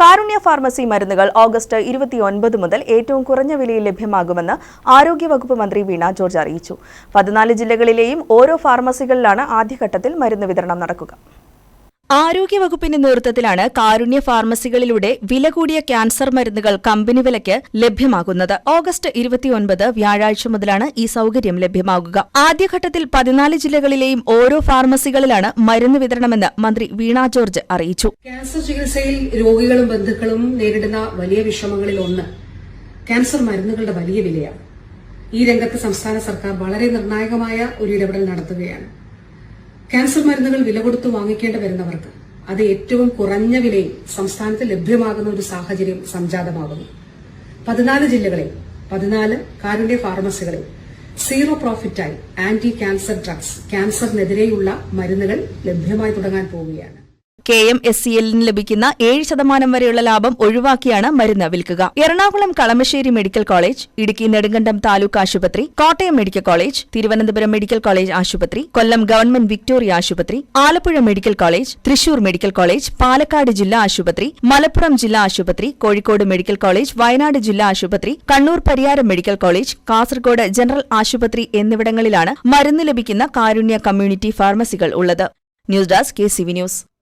കാരുണ്യ pharmacy മരുന്നുകൾ August ഇരുപത്തിയൊൻപത് മുതൽ ഏറ്റവും കുറഞ്ഞ വിലയിൽ ലഭ്യമാകുമെന്ന് ആരോഗ്യവകുപ്പ് മന്ത്രി വീണ ജോർജ് അറിയിച്ചു. പതിനാല് ജില്ലകളിലെയും ഓരോ ഫാർമസികളിലാണ് ആദ്യഘട്ടത്തിൽ മരുന്ന് വിതരണം നടക്കുക. ആരോഗ്യവകുപ്പിന്റെ നേതൃത്വത്തിലാണ് കാരുണ്യ ഫാർമസികളിലൂടെ വില കൂടിയ ക്യാൻസർ മരുന്നുകൾ കമ്പനി വിലയ്ക്ക് ലഭ്യമാകുന്നത്. ഓഗസ്റ്റ് ഇരുപത്തിയൊൻപത് വ്യാഴാഴ്ച മുതലാണ് ഈ സൗകര്യം ലഭ്യമാകുക. ആദ്യഘട്ടത്തിൽ പതിനാല് ജില്ലകളിലെയും ഓരോ ഫാർമസികളിലാണ് മരുന്ന് വിതരണമെന്ന് മന്ത്രി വീണ ജോർജ് അറിയിച്ചു. ക്യാൻസർ ചികിത്സയിൽ രോഗികളും ബന്ധുക്കളും നേരിടുന്ന വലിയ വിഷമങ്ങളിൽ ഒന്ന് ക്യാൻസർ മരുന്നുകളുടെ വലിയ വിലയാണ്. ഈ രംഗത്ത് സംസ്ഥാന സർക്കാർ വളരെ നിർണായകമായ ഒരു ഇടപെടൽ നടത്തുകയാണ്. ക്യാൻസർ മരുന്നുകൾ വില കൊടുത്ത് വാങ്ങിക്കേണ്ടി വരുന്നവർക്ക് അത് ഏറ്റവും കുറഞ്ഞ വിലയിൽ സംസ്ഥാനത്ത് ലഭ്യമാകുന്ന ഒരു സാഹചര്യം സംജാതമാകുന്നു. പതിനാല് ജില്ലകളിൽ പതിനാല് കാരുണ്യ ഫാർമസികളിൽ സീറോ പ്രോഫിറ്റായി ആന്റി ക്യാൻസർ ഡ്രഗ്സ് ക്യാൻസറിനെതിരെയുള്ള മരുന്നുകൾ ലഭ്യമായി തുടങ്ങാൻ പോവുകയാണ്. കെ എം എസ് സി എല്ലിന് ലഭിക്കുന്ന ഏഴ് ശതമാനം വരെയുള്ള ലാഭം ഒഴിവാക്കിയാണ് മരുന്ന് വിൽക്കുക. എറണാകുളം കളമശ്ശേരി മെഡിക്കൽ കോളേജ് ഇടുക്കി നെടുങ്കണ്ടം താലൂക്ക് ആശുപത്രി Kottayam medical college Thiruvananthapuram medical college ആശുപത്രി കൊല്ലം ഗവൺമെന്റ് വിക്ടോറിയ ആശുപത്രി Alappuzha medical college Thrissur medical college Palakkad ജില്ലാ ആശുപത്രി മലപ്പുറം ജില്ലാ ആശുപത്രി കോഴിക്കോട് മെഡിക്കൽ കോളേജ് വയനാട് ജില്ലാ ആശുപത്രി Kannur Pariyaram medical college Kasaragod general ആശുപത്രി എന്നിവിടങ്ങളിലാണ് മരുന്ന് ലഭിക്കുന്ന കാരുണ്യ കമ്മ്യൂണിറ്റി ഫാർമസികൾ ഉള്ളത്. News desk K C V news.